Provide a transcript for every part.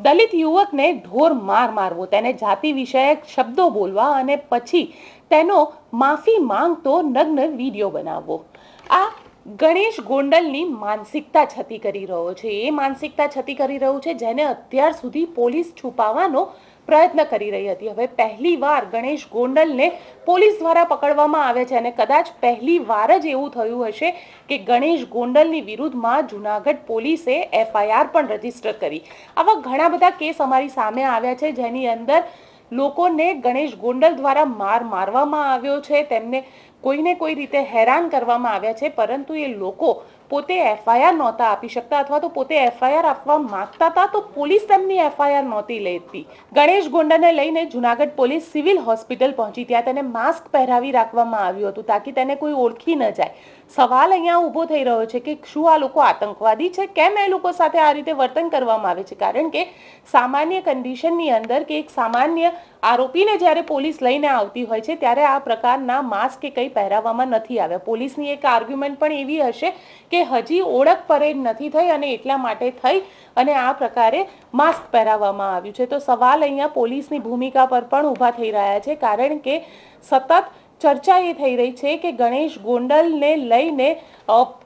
દલિત યુવકને ઢોર માર મારવો, તેને જાતિ વિષયક શબ્દો બોલવા અને પછી તેનો માફી માંગતો નગ્ન વીડિયો બનાવવો. આ ગણેશ ગોંડલની માનસિકતા છતી કરી રહ્યો છે. એ માનસિકતા છતી કરી રહ્યું છે જેને અત્યાર સુધી પોલીસ છુપાવવાનો પ્રયત્ન કરી રહી હતી. હવે પહેલી વાર ગણેશ ગોંડલને પોલીસ દ્વારા પકડવામાં આવે છે અને કદાચ પહેલી વાર જ એવું થયું હશે કે ગણેશ ગોંડલની વિરુદ્ધમાં જુનાગઢ પોલીસે એફઆઈઆર પણ રજિસ્ટર કરી. આવા ઘણા બધા કેસ અમારી સામે આવ્યા છે. જેની અંદર લોકોને ગણેશ ગોંડલ દ્વારા માર મારવામાં આવ્યો છે. તેમને કોઈને કોઈ રીતે હેરાન કરવામાં આવ્યા છે, પરંતુ એ લોકો પોતે એફઆઈઆર નહોતા આપી શકતા અથવા તો પોતે એફઆઈઆર આપવા માંગતા હતા તો પોલીસ તેમની એફઆઈઆર નહોતી લેતી. ગણેશ ગોંડાને લઈને જુનાગઢ પોલીસ સિવિલ હોસ્પિટલ પહોંચી, ત્યાં તેને માસ્ક પહેરાવી રાખવામાં આવ્યું હતું તાકી તેને કોઈ ઓળખી ન જાય. સવાલ અહીંયા ઊભો થઈ રહ્યો છે કે શું આ લોકો આતંકવાદી છે? કેમ એ લોકો સાથે આ રીતે વર્તન કરવામાં આવે છે? કારણ કે સામાન્ય કન્ડિશનની અંદર કે એક સામાન્ય આરોપીને જ્યારે પોલીસ લઈને આવતી હોય છે, ત્યારે આ પ્રકારના માસ્ક કે કંઈ પહેરાવવામાં નથી આવ્યા. પોલીસની એક આર્ગ્યુમેન્ટ પણ એવી હશે કે હજી ઓળખ પરેડ નથી થઈ અને એટલા માટે થઈ અને આ પ્રકારે માસ્ક પહેરાવવામાં આવ્યું છે. તો સવાલ અહીંયા પોલીસની ભૂમિકા પર પણ ઊભા થઈ રહ્યા છે, કારણ કે સતત ચર્ચા એ થઈ રહી છે કે ગણેશ ગોંડલને લઈને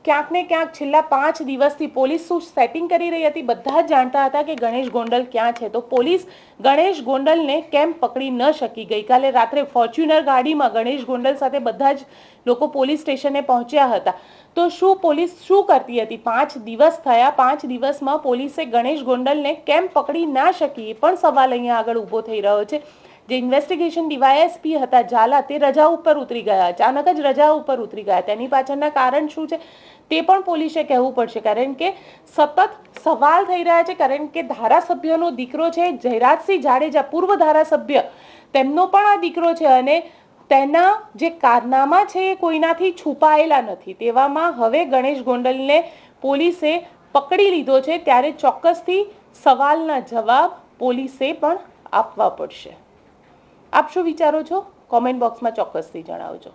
ક્યાંક ને ક્યાંક છેલ્લા પાંચ દિવસથી પોલીસ શું સેટિંગ કરી રહી હતી બધા જ જાણતા હતા કે ગણેશ ગોંડલ ક્યાં છે. તો પોલીસ ગણેશ ગોંડલને કેમ પકડી ન શકી ગઈકાલે રાત્રે ફોર્ચ્યુનર ગાડીમાં ગણેશ ગોંડલ સાથે બધા જ લોકો પોલીસ સ્ટેશને પહોંચ્યા હતા. તો શું પોલીસ શું કરતી હતી? પાંચ દિવસ થયા, પાંચ દિવસમાં પોલીસે ગણેશ ગોંડલને કેમ પકડી ના શકી એ પણ સવાલ અહીંયા આગળ ઊભો થઈ રહ્યો છે. જે ઇન્વેસ્ટિગેશન ડીવાયએસપી હતા, ઝાલા, તે રજા ઉપર ઉતરી ગયા. અચાનક જ રજા ઉપર ઉતરી ગયા. તેની પાછળના કારણ શું છે, તે પણ પોલીસે કહેવું પડશે. કારણ કે સતત સવાલ થઈ રહ્યા છે. કારણ કે ધારાસભ્યનો દીકરો છે, જયરાજસિંહ જાડેજા, પૂર્વ ધારાસભ્ય. તેમનો પણ આ દીકરો છે અને તેના જે કારનામા છે એ કોઈનાથી છુપાયેલા નથી. તેવામાં હવે ગણેશ ગોંડલને પોલીસે પકડી લીધો છે. ત્યારે ચોક્કસથી સવાલના જવાબ પોલીસે પણ આપવા પડશે. આપ શું વિચારો છો? કોમેન્ટ બોક્સમાં ચોક્કસથી જણાવજો.